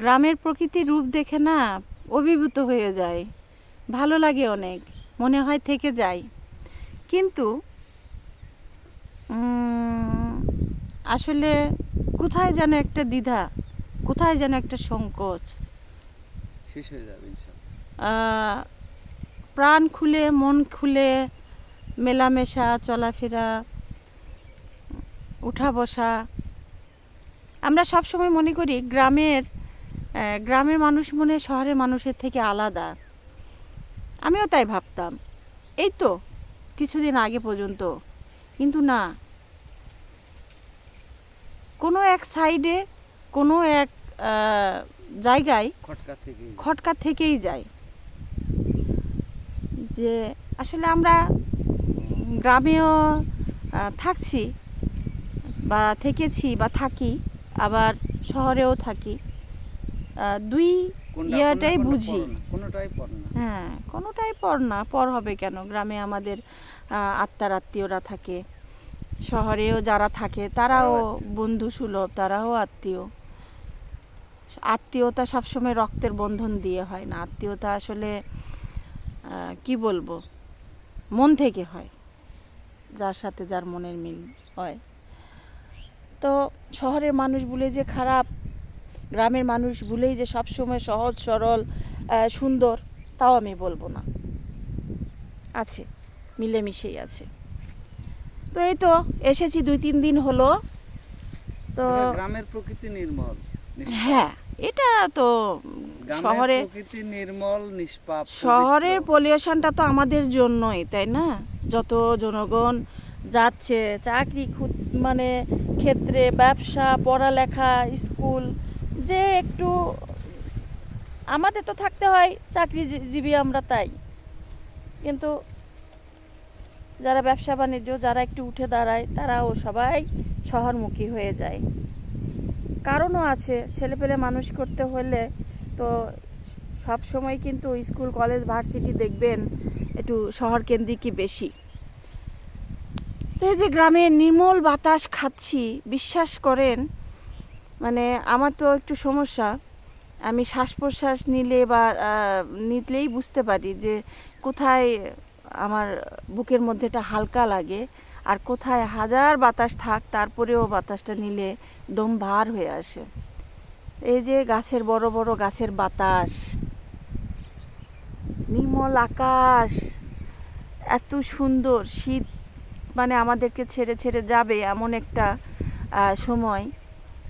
গ্রামের প্রকৃতির রূপ দেখে না অভিভূত হয়ে যায়। ভালো লাগে অনেক মনে হয় থেকে যায়। কিন্তু আসলে কোথায় যেন একটা দ্বিধা কোথায় যেন একটা সংকোচ। হয়ে যাবে প্রাণ খুলে মন খুলে মেলামেশা চলাফেরা উঠা বসা। আমরা সব সময় মনে করি গ্রামের গ্রামের মানুষ মনে শহরের মানুষের থেকে আলাদা। আমিও তাই ভাবতাম। এই তো কিছুদিন আগে পর্যন্ত। কিন্তু না কোনো এক সাইডে কোনো এক জায়গায় খটকা থেকেই যায়। যে আসলে আমরা গ্রামেও থাকছি বা থেকেছি বা থাকি আবার শহরেও থাকি। দুই ইয়াটাই বুঝি। পড়ো পর না? হ্যাঁ কোনোটাই পর না। পর হবে কেন? গ্রামে আমাদের আত্মার আত্মীয়রা থাকে। শহরেও যারা থাকে তারাও তারাও বন্ধু সুলভ তারাও আত্মীয়। আত্মীয়তা সবসময় রক্তের বন্ধন দিয়ে হয় না। আত্মীয়তা আসলে কি বলব? মন থেকে হয় যার সাথে যার মনের মিল হয়। তো শহরের মানুষ বলে যে খারাপ গ্রামের মানুষ ভুলেই যে সবসময় সহজ সরল সুন্দর তাও আমি বলব না। আছে মিলেমিশেই আছে। তো এই তো এসেছি দুই তিন দিন হলো। তো গ্রামের প্রকৃতি নির্মল হ্যাঁ এটা তো শহরে প্রকৃতি নির্মল নিষ্পাপ শহরের পলিউশনটা তো আমাদের জন্যই তাই না? যত জনগণ যাচ্ছে চাকরি মানে ক্ষেত্রে ব্যবসা পড়ালেখা স্কুল যে একটু, আমাদের তো থাকতে হয় চাকরিজীবী আমরা তাই। কিন্তু যারা ব্যবসা বাণিজ্য, যারা একটু উঠে দাঁড়ায়, তারাও সবাই শহরমুখী হয়ে যায়। কারণও আছে, ছেলেপেলে মানুষ করতে হলে তো সব সময় কিন্তু স্কুল, কলেজ, ভার্সিটি দেখবেন একটু শহর কেন্দ্রিকই বেশি। তো এই যে গ্রামে নির্মল বাতাস খাচ্ছি, বিশ্বাস করেন মানে আমার তো একটু সমস্যা। আমি শ্বাস প্রশ্বাস নিলে বা নিলেই বুঝতে পারি যে কোথায় আমার বুকের মধ্যে এটা হালকা লাগে আর কোথায় হাজার বাতাস থাক তারপরেও বাতাসটা নিলে দম ভার হয়ে আসে। এই যে গাছের বড় বড় গাছের বাতাস, নির্মল আকাশ, এত সুন্দর শীত মানে আমাদেরকে ছেড়ে ছেড়ে যাবে এমন একটা সময়।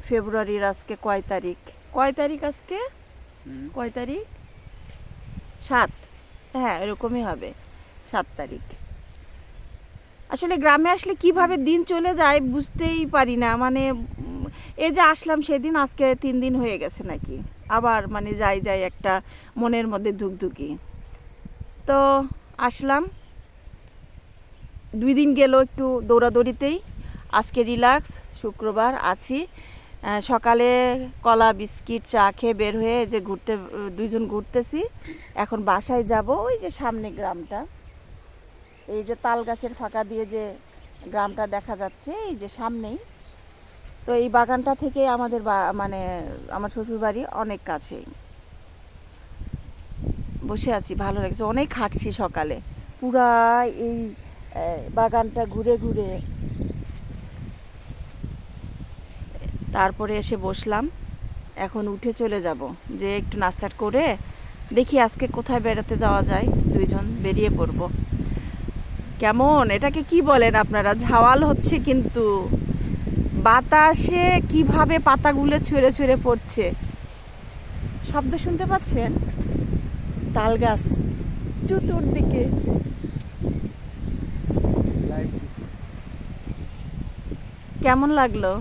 ফেব্রুয়ারির আজকে কয় তারিখ? কয় তারিখ আজকে? কয় তারিখ? সাত। হ্যাঁ এরকমই হবে। সাত তারিখ। আসলে গ্রামে আসলে কীভাবে দিন চলে যায় বুঝতেই পারি না। মানে এই যে আসলাম সেদিন আজকে তিন দিন হয়ে গেছে নাকি? আবার মানে যাই যাই একটা মনের মধ্যে ধুকধুকি। তো আসলাম। দুই দিন গেল একটু দৌড়াদৌড়িতেই। আজকে রিল্যাক্স শুক্রবার আছি। সকালে কলা, বিস্কিট, চা খেয়ে বের হয়ে যে ঘুরতে, দুইজন ঘুরতেছি, এখন বাসায় যাব ওই যে সামনে গ্রামটা। এই যে তাল গাছের ফাঁকা দিয়ে যে গ্রামটা দেখা যাচ্ছে, এই যে সামনেই। তো এই বাগানটা থেকে আমাদের মানে আমার শ্বশুরবাড়ি অনেক কাছেই। বসে আছি, ভালো লাগছে। অনেক হাঁটছি সকালে। পুরা এই বাগানটা ঘুরে ঘুরে। তারপরে এসে বসলাম। এখন উঠে চলে যাব। যে একটু নাস্তা করে দেখি আজকে কোথায় বেড়াতে যাওয়া যায়। দুইজন বেরিয়ে পড়ব। কেমন? এটাকে কি বলেন আপনারা? ঝাওয়াল হচ্ছে কিন্তু। বাতাসে কীভাবে পাতাগুলো ছুঁড়ে ছুঁড়ে পড়ছে? শব্দ শুনতে পাচ্ছেন? তাল গাছ চতুর্দিকে। কেমন লাগল।